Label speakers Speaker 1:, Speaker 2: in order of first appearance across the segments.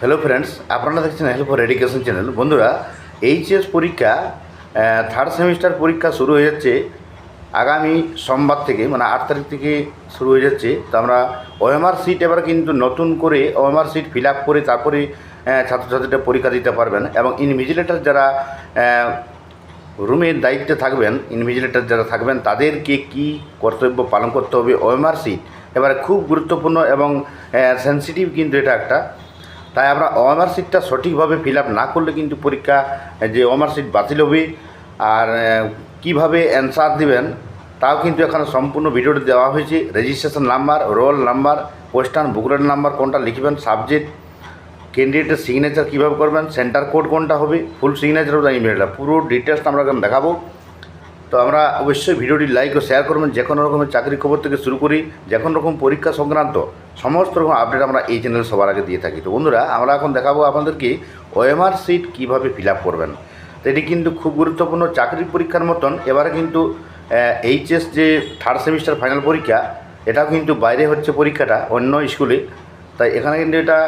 Speaker 1: Hello friends আপনারা দেখছেন help for education channel বন্ধুরা এইচএস পরীক্ষা থার্ড সেমিস্টার পরীক্ষা শুরু হয়ে যাচ্ছে। আগামী সোমবার থেকে মানে আট তারিখ থেকে শুরু হয়ে যাচ্ছে। তো আমরা ওএমআর সিট এবার কিন্তু নতুন করে ওএমআর সিট ফিল আপ করে তারপরে ছাত্রছাত্রীরা পরীক্ষা দিতে পারবেন এবং ইনভিজিলেটার যারা রুমের দায়িত্বে থাকবেন ইনভিজিলেটার যারা থাকবেন, তাদেরকে কি কর্তব্য পালন করতে হবে ওএমআর সিট এবারে খুব গুরুত্বপূর্ণ এবং সেন্সিটিভ কিন্তু এটা একটা। তাই আমরা ওএমআর সিটটা সঠিকভাবে ফিল আপ না করলে কিন্তু পরীক্ষা যে ওএমআর সিট বাতিল হবে। আর কীভাবে অ্যান্সার দিবেন, তাও কিন্তু এখানে সম্পূর্ণ ভিডিওটি দেওয়া হয়েছে। Registration number roll number question booklet number কোনটা লিখবেন সাবজেক্ট ক্যান্ডিডেটের সিগনেচার কীভাবে করবেন সেন্টার কোড কোনটা হবে ফুল সিগনেচার দ্য ইমেলটা পুরো ডিটেলস আমরা এখন দেখাবো। তো আমরা অবশ্যই ভিডিওটি লাইক ও শেয়ার করবেন যে কোনো রকমের চাকরি খবর থেকে শুরু করি যে কোনো রকম পরীক্ষা সংক্রান্ত। সমস্ত রকম আপডেট আমরা এই চ্যানেলে সবার আগে দিয়ে থাকি। তো বন্ধুরা, আমরা এখন দেখাবো আপনাদেরকে ওএমআর সিট কীভাবে ফিল করবেন। তো এটি কিন্তু খুব গুরুত্বপূর্ণ চাকরি পরীক্ষার মতন। এবারে কিন্তু এইচএস যে থার্ড সেমিস্টার ফাইনাল পরীক্ষা, এটাও কিন্তু বাইরে হচ্ছে পরীক্ষাটা, অন্য স্কুলে তাই এখানে কিন্তু এটা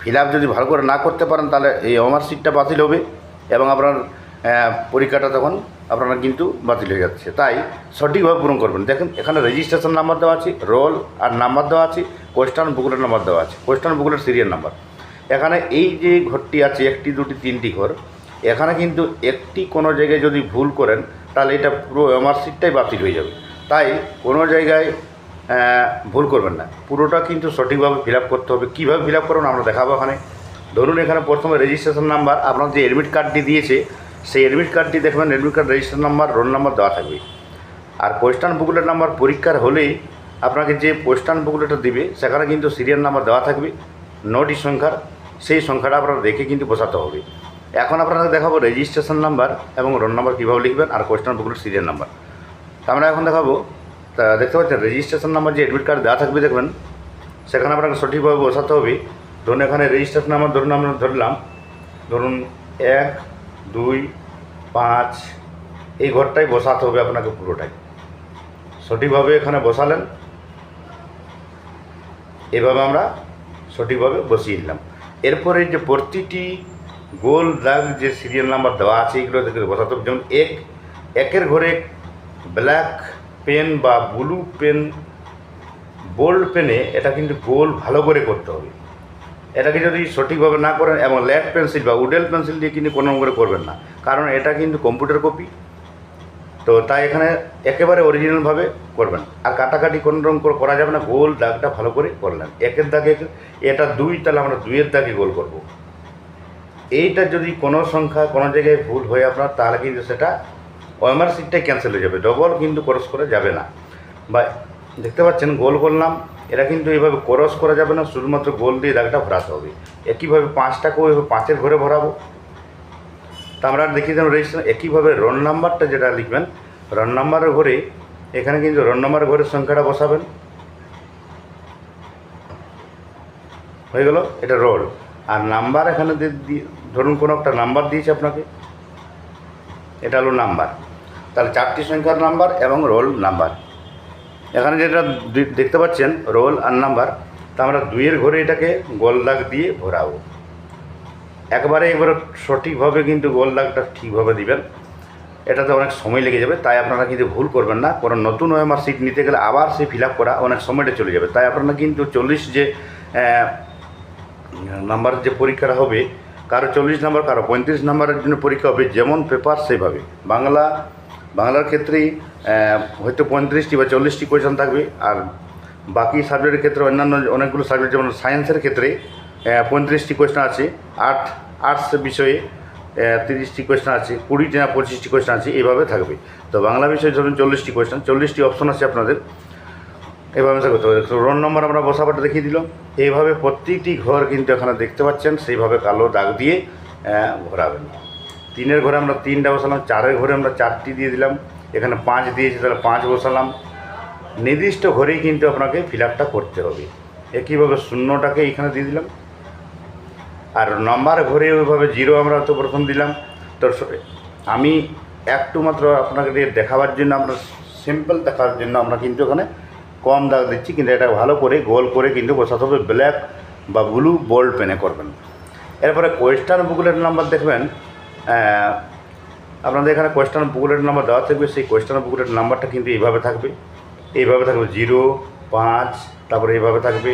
Speaker 1: ফিল যদি ভালো করে না করতে পারেন, তাহলে এই ওমার সিটটা বাতিল হবে এবং আপনার পরীক্ষাটা তখন আপনারা কিন্তু বাতিল হয়ে যাচ্ছে। তাই সঠিকভাবে পূরণ করবেন। দেখেন, এখানে রেজিস্ট্রেশন নাম্বার দেওয়া আছে রোল আর নাম্বার দেওয়া আছে কোয়েশ্চান বুকলেট নাম্বার দেওয়া আছে কোয়েশ্চান বুকলেট সিরিয়াল নাম্বার এখানে এই যে ঘরটি আছে, একটি, দুটি, তিনটি ঘর, এখানে কিন্তু একটি কোনো জায়গায় যদি ভুল করেন, তাহলে এটা পুরো ওমার সিটটাই বাতিল হয়ে যাবে। তাই কোনো জায়গায় ভুল করবেন না। পুরোটা কিন্তু সঠিকভাবে ফিল করতে হবে। কীভাবে ফিল আপ করবেন আমরা দেখাবো এখানে। ধরুন এখানে প্রথমে রেজিস্ট্রেশন নাম্বার আপনার যে অ্যাডমিট কার্ডটি দিয়েছে সেই অ্যাডমিট কার্ডটি দেখবেন admit card registration number roll number দেওয়া থাকবে। আর কোয়েশ্চান বুকলেট নাম্বার পরীক্ষার হলেই আপনাকে যে কোয়েশ্চান বুকলেটটা দিবে, সেখানে কিন্তু সিরিয়াল নাম্বার দেওয়া থাকবে নটি সংখ্যার, সেই সংখ্যাটা আপনারা দেখে কিন্তু বসাতে হবে। এখন আপনাদের দেখাবো রেজিস্ট্রেশন নাম্বার এবং রোল নাম্বার কীভাবে লিখবেন আর কোয়েশ্চান বুকলেট সিরিয়াল নাম্বার তা আমরা এখন দেখাবো, তা দেখতে পাচ্ছেন রেজিস্ট্রেশন নাম্বার যে অ্যাডমিট কার্ড দেওয়া থাকবে দেখবেন, সেখানে আপনাকে সঠিকভাবে বসাতে হবে। ধরুন এখানে রেজিস্ট্রেশন নাম্বার ধরুন আমরা ধরলাম, ধরুন এক দুই, পাঁচ, এই ঘরটাই বসাতে হবে আপনাকে পুরোটাই। সঠিকভাবে এখানে বসালেন। এভাবে আমরা সঠিকভাবে বসিয়ে নিলাম এরপরে যে প্রতিটি গোল দাগ যে সিরিয়াল নাম্বার দেওয়া আছে, এগুলো থেকে বসাতে হবে। যেমন এক, একের ঘরে ব্ল্যাক পেন বা ব্লু পেন বোল্ড পেনে এটা কিন্তু গোল ভালো করে করতে হবে। এটাকে যদি সঠিকভাবে না করেন এবং ল্যাড পেন্সিল বা উডেল পেন্সিল দিয়ে কিন্তু কোনো করে করবেন না। কারণ এটা কিন্তু কম্পিউটার কপি তো তাই এখানে একেবারে অরিজিনালভাবে করবেন। আর কাটাকাটি কোনো রকম করে করা যাবে না। গোল দাগটা ভালো করে করলেন একের দাগে এটা দুই, তাহলে আমরা দুইয়ের দাগে গোল করব। এইটা যদি কোনো সংখ্যা, কোনো জায়গায় ভুল হয়ে আপনার, তাহলে কিন্তু সেটা ওএমআর সিটটাই ক্যান্সেল হয়ে যাবে। ডবল কিন্তু ক্রস করে যাবে না। বা দেখতে পাচ্ছেন, গোল করলাম। এটা কিন্তু এইভাবে ক্রস করা যাবে না, শুধুমাত্র গোল দিয়ে দাগটা ভরাতে হবে। একইভাবে পাঁচটাকেও এভাবে পাঁচের ঘরে ভরাবো? তা আমরা দেখিয়ে দিলাম রেজিস্ট্রেশন একইভাবে রোল নাম্বারটা যেটা লিখবেন রোল নাম্বারের ঘরে, এখানে কিন্তু রোল নাম্বারের ঘরের সংখ্যাটা বসাবেন। হয়ে গেল, এটা রোল আর নাম্বার এখানে ধরুন কোনো একটা নাম্বার দিয়েছে আপনাকে, এটা হলো নাম্বার তাহলে চারটি সংখ্যার নাম্বার এবং রোল নাম্বার এখানে যেটা দেখতে পাচ্ছেন, রোল আর নাম্বার, তা আমরা দুইয়ের ঘরে এটাকে গোল দাগ দিয়ে ভরাবো। একবারে এবারে সঠিকভাবে কিন্তু গোল দাগটা ঠিকভাবে দিবেন। এটাতে অনেক সময় লেগে যাবে, তাই আপনারা কিন্তু ভুল করবেন না। কোনো নতুন ওএমআর সিট নিতে গেলে আবার সেই ফিল করা অনেক সময়টা চলে যাবে। তাই আপনারা কিন্তু চল্লিশ যে নাম্বার যে পরীক্ষাটা হবে, কারও চল্লিশ নাম্বার, কারও পঁয়ত্রিশ নাম্বারের জন্য পরীক্ষা হবে, যেমন পেপার, সেভাবে। বাংলা বাংলার ক্ষেত্রেই হয়তো পঁয়ত্রিশটি বা চল্লিশটি কোয়েশন থাকবে। আর বাকি সাবজেক্টের ক্ষেত্রে অন্যান্য অনেকগুলো সাবজেক্ট যেমন সায়েন্সের ক্ষেত্রে পঁয়ত্রিশটি কোয়েশন আছে আর্ট আর্টস বিষয়ে তিরিশটি কোয়েশন আছে কুড়িটি না পঁচিশটি কোয়েশন আছে এইভাবে থাকবে। তো বাংলা বিষয়ে ধরুন চল্লিশটি কোয়েশন চল্লিশটি অপশন আছে আপনাদের। এভাবে করতে হবে রোল নম্বর আমরা বসাবাটা দেখিয়ে দিলাম। এইভাবে প্রত্যেকটি ঘর কিন্তু এখানে দেখতে পাচ্ছেন সেইভাবে কালো দাগ দিয়ে আহ, ভরাবেন তিনের ঘরে আমরা তিনটা বসালাম, চারের ঘরে আমরা চারটি দিয়ে দিলাম। এখানে পাঁচ দিয়েছি, তাহলে পাঁচ বসালাম। নির্দিষ্ট ঘরেই কিন্তু আপনাকে ফিল করতে হবে। একইভাবে শূন্যটাকে এখানে দিয়ে দিলাম। আর নম্বর ঘরে ওইভাবে জিরো আমরা তো প্রথম দিলাম। তো স- আমি একটু মাত্র আপনাকে দেখাবার জন্য, আমরা সিম্পল দেখার জন্য আমরা কিন্তু ওখানে কম দাগ দিচ্ছি, কিন্তু এটা ভালো করে গোল করে কিন্তু বসাতে হবে। ব্ল্যাক বা ব্লু বোল্ড পেনে করবেন। এরপরে কোয়েশ্চান বুকলেট নাম্বার দেখবেন। আপনাদের এখানে কোয়েশ্চান বুকলেট নাম্বার দেওয়া থাকবে, সেই কোয়েশ্চান বুকলেট নাম্বারটা কিন্তু এইভাবে থাকবে। এইভাবে থাকবে জিরো, পাঁচ, তারপরে এইভাবে থাকবে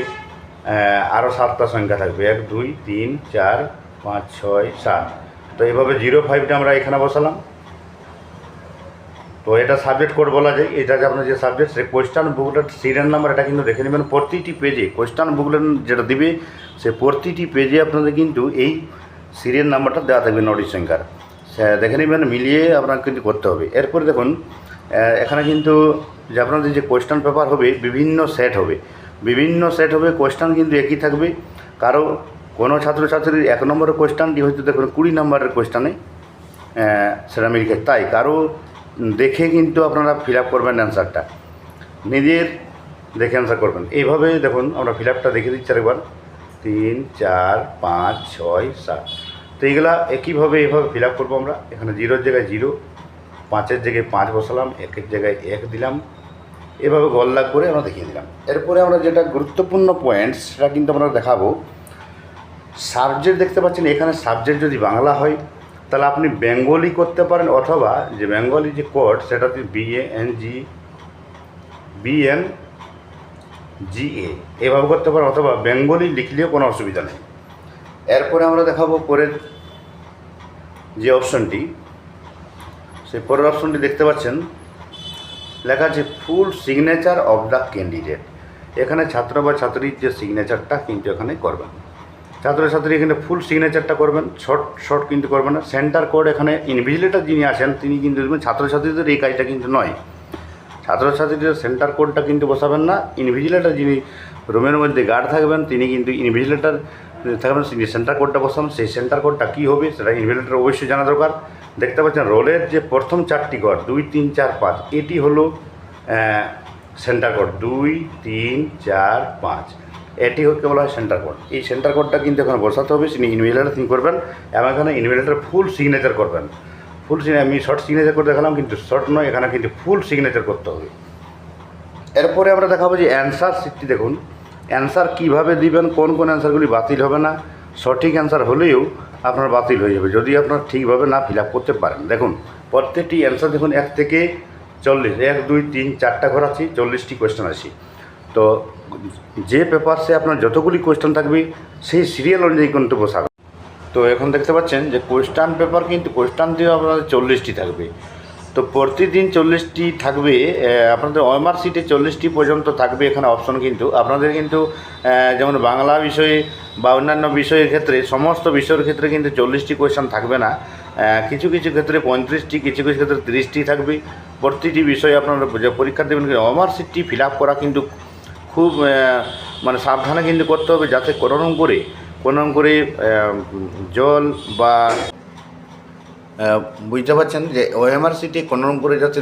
Speaker 1: আরও সাতটা সংখ্যা থাকবে। এক, দুই, তিন, চার, পাঁচ, ছয়, সাত। তো এইভাবে জিরো, ফাইভটা আমরা এখানে বসালাম। তো এটা সাবজেক্ট কোড বলা যায়। এটা যে আপনার যে সাবজেক্ট সে কোয়েশ্চান বুকলেট সিরিয়াল নাম্বার এটা কিন্তু দেখে নেবেন। প্রতিটি পেজে কোয়েশ্চান বুকলেট যেটা দিবে সে প্রতিটি পেজে আপনাদের কিন্তু এই সিরিয়াল নাম্বারটা দেওয়া থাকবে নোটিশ সংখ্যার দেখে নেবেন, মিলিয়ে আপনাকে কিন্তু করতে হবে। এরপরে দেখুন এখানে কিন্তু যে আপনাদের যে কোয়েশ্চান পেপার হবে, বিভিন্ন সেট হবে। বিভিন্ন সেট হবে কোয়েশ্চান কিন্তু একই থাকবে। কারও কোনো ছাত্রছাত্রীর এক নম্বরের কোয়েশ্চানটি হয়তো দেখুন, কুড়ি নম্বরের কোয়েশ্চানে সেটা মিলকে তাই কারও দেখে কিন্তু আপনারা ফিল আপ করবেন অ্যান্সারটা নিজের দেখে অ্যান্সার করবেন। এইভাবে দেখুন, আমরা ফিল আপটা দেখে দিচ্ছি আরেকবার। তিন, চার, পাঁচ, ছয়, সাত। তো এইগুলা একইভাবে এইভাবে ফিল আপ করব আমরা। এখানে জিরোর জায়গায় জিরো পাঁচের জায়গায় পাঁচ বসালাম, একের জায়গায় এক দিলাম। এভাবে গল্লা করে আমরা দেখিয়ে দিলাম। এরপরে আমরা যেটা গুরুত্বপূর্ণ পয়েন্ট সেটা কিন্তু আমরা দেখাবো। সাবজেক্ট দেখতে পাচ্ছেন, এখানে সাবজেক্ট যদি বাংলা হয়, তাহলে আপনি বেঙ্গলি করতে পারেন, অথবা যে বেঙ্গলি যে কোড সেটাতে B A N G B N G A এভাবে করতে পারেন অথবা বেঙ্গলি লিখলেও কোনো অসুবিধা নেই। এরপরে আমরা দেখাবো পরের যে অপশনটি, সেই পরের অপশনটি দেখতে পাচ্ছেন। লেখা আছে, full signature of the candidate. এখানে ছাত্র বা ছাত্রীর যে সিগনেচারটা কিন্তু এখানে করবেন। ছাত্রছাত্রী এখানে ফুল সিগনেচারটা করবেন, শর্ট শর্ট কিন্তু করবেন না। সেন্টার কোড এখানে ইনভিজিলেটার যিনি আসেন তিনি কিন্তু ছাত্রছাত্রীদের এই কাজটা কিন্তু নয়। ছাত্রছাত্রীদের সেন্টার কোডটা কিন্তু বসাবেন না ইনভিজিলেটার যিনি রুমের মধ্যে গার্ড থাকবেন, তিনি কিন্তু ইনভিজিলেটার থাকবেন তিনি সেন্টার কোডটা বসাবেন, সেই সেন্টার কোডটা কী হবে সেটা ইনভিজিলেটার অবশ্যই জানা দরকার। দেখতে পাচ্ছেন রোলের যে প্রথম চারটি ঘর, দুই, তিন, চার, পাঁচ, এটি হলো সেন্টার কোড, দুই, তিন, চার, পাঁচ, এটি হচ্ছে বলা হয় সেন্টার কোড। এই সেন্টার কোডটা কিন্তু এখানে বসাতে হবে তিনি ইনভিজিলেটার তিনি করবেন, এবং এখানে ইনভিজিলেটার ফুল সিগনেচার করবেন। ফুল আমি শর্ট সিগনেচার করে দেখালাম, কিন্তু শর্ট নয়, এখানে কিন্তু ফুল সিগনেচার করতে হবে। এরপরে আমরা দেখাবো যে অ্যান্সার সিটটি দেখুন। অ্যান্সার কীভাবে দিবেন, কোন কোন অ্যান্সারগুলি বাতিল হবে না, সঠিক অ্যান্সার হলেও আপনার বাতিল হয়ে যাবে, যদি আপনার ঠিকভাবে না ফিল করতে পারেন। দেখুন, প্রত্যেকটি অ্যান্সার দেখুন, এক থেকে চল্লিশ, এক, দুই, তিন, চারটা ঘর আছে, চল্লিশটি কোয়েশ্চেন আছে। তো যে পেপারসে আপনার যতগুলি কোয়েশ্চেন থাকবে, সেই সিরিয়াল অনুযায়ী কিন্তু বসাবে। তো এখন দেখতে পাচ্ছেন যে কোয়েশ্চান পেপার কিন্তু কোয়েশ্চান দিয়ে আপনাদের চল্লিশটি থাকবে। তো প্রতিদিন চল্লিশটি থাকবে আপনাদের ওএমআর সিটে চল্লিশটি পর্যন্ত থাকবে এখানে অপশন কিন্তু। আপনাদের কিন্তু যেমন বাংলা বিষয়ে বা অন্যান্য বিষয়ের ক্ষেত্রে, সমস্ত বিষয়ের ক্ষেত্রে কিন্তু চল্লিশটি কোয়েশ্চান থাকবে না। কিছু কিছু ক্ষেত্রে পঁয়ত্রিশটি, কিছু কিছু ক্ষেত্রে তিরিশটি থাকবে। প্রতিটি বিষয়ে আপনারা পরীক্ষা দেবেন, কিন্তু ওএমআর সিটটি ফিল করা কিন্তু খুব মানে সাবধানে কিন্তু করতে হবে যাতে কোনো করে কোনো করে জল বা বুঝতে পারছেন যে ওএমআর সিটি কোনো রকম করে যাতে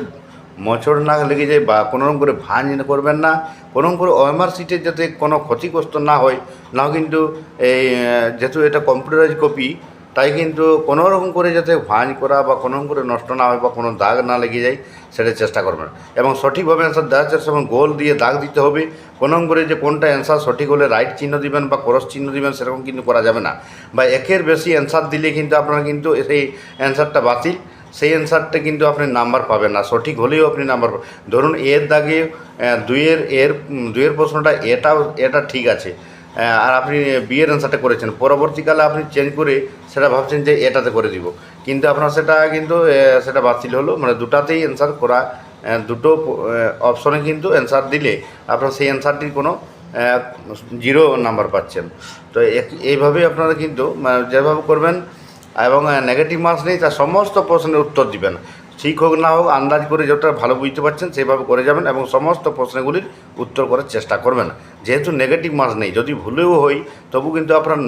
Speaker 1: মছড় না লেগে যায় বা কোনোরকম করে ভাঁজ করবেন না কোনো রকম করে ওএমআর সিটে যাতে কোনো ক্ষতিগ্রস্ত না হয়, না কিন্তু এই যেহেতু এটা কম্পিউটারাইজ কপি তাই কিন্তু কোনো রকম করে যাতে ভাঁজ করা বা কোনো রকম করে নষ্ট না হয় বা কোনো দাগ না লেগে যায়, সেটা চেষ্টা করবেন। এবং সঠিকভাবে অ্যান্সার দেওয়ার চেষ্টা করবেন, গোল দিয়ে দাগ দিতে হবে। কোনো করে যে কোনটা অ্যান্সার সঠিক হলে রাইট চিহ্ন দিবেন বা ক্রস চিহ্ন দিবেন, সেরকম কিন্তু করা যাবে না। বা একের বেশি অ্যান্সার দিলে কিন্তু আপনারা কিন্তু সেই অ্যান্সারটা বাতিল। সেই অ্যান্সারটা কিন্তু আপনি নাম্বার পাবেন না। সঠিক হলেও আপনি নাম্বার ধরুন এর দাগে দুইয়ের, এর দুইয়ের প্রশ্নটা এটাও, এটা ঠিক আছে। আর আপনি বিয়ের অ্যান্সারটা করেছেন। পরবর্তীকালে আপনি চেঞ্জ করে সেটা ভাবছেন যে এটাতে করে দিব। কিন্তু আপনার সেটা কিন্তু সেটা বাতিল হলো। মানে দুটাতেই অ্যান্সার করা দুটো অপশনে কিন্তু অ্যান্সার দিলে আপনার সেই অ্যান্সারটির কোনো জিরো নাম্বার পাচ্ছেন। তো এইভাবেই আপনারা কিন্তু মানে, যেভাবে করবেন এবং নেগেটিভ মার্কস নেই তার সমস্ত প্রশ্নের উত্তর দিবেন। ঠিক হোক না হোক, আন্দাজ করে যেটা ভালো বুঝতে পারছেন সেভাবে করে যাবেন এবং সমস্ত প্রশ্নগুলির উত্তর করার চেষ্টা করবেন। যেহেতু নেগেটিভ মার্কস নেই, যদি ভুলেও হই, তবু কিন্তু আপনার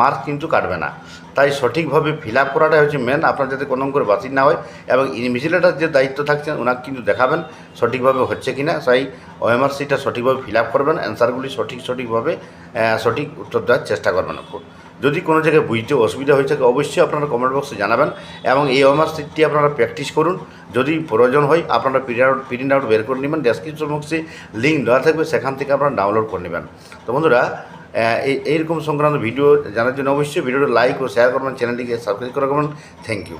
Speaker 1: মার্কস কিন্তু কাটবে না। তাই সঠিকভাবে ফিল আপ করাটাই হচ্ছে মেন আপনার যাতে কোনো করে বাতিল না হয় এবং ইনভিজিলেটার যে দায়িত্ব থাকছেন ওনাকে কিন্তু দেখাবেন সঠিকভাবে হচ্ছে কি না তাই ওএমআরসিটা সঠিকভাবে ফিল আপ করবেন অ্যান্সারগুলি সঠিক সঠিকভাবে সঠিক উত্তর দেওয়ার চেষ্টা করবেন। যদি কোনো জায়গায় বুঝতে অসুবিধা হয়ে থাকে, অবশ্যই আপনারা কমেন্ট বক্সে জানাবেন এবং এই সিটটি আপনারা প্র্যাকটিস করুন। যদি প্রয়োজন হয়, আপনারা প্রিন্ট প্রিন্ট আউট বের করে নেবেন। ডেসক্রিপশন বক্সে লিঙ্ক দেওয়া থাকবে, সেখান থেকে আপনারা ডাউনলোড করে নেবেন। তো বন্ধুরা এই, এইরকম সংক্রান্ত ভিডিও জানার জন্য অবশ্যই ভিডিওটা লাইক ও শেয়ার করবেন চ্যানেলটিকে সাবস্ক্রাইব করে করবেন থ্যাংক ইউ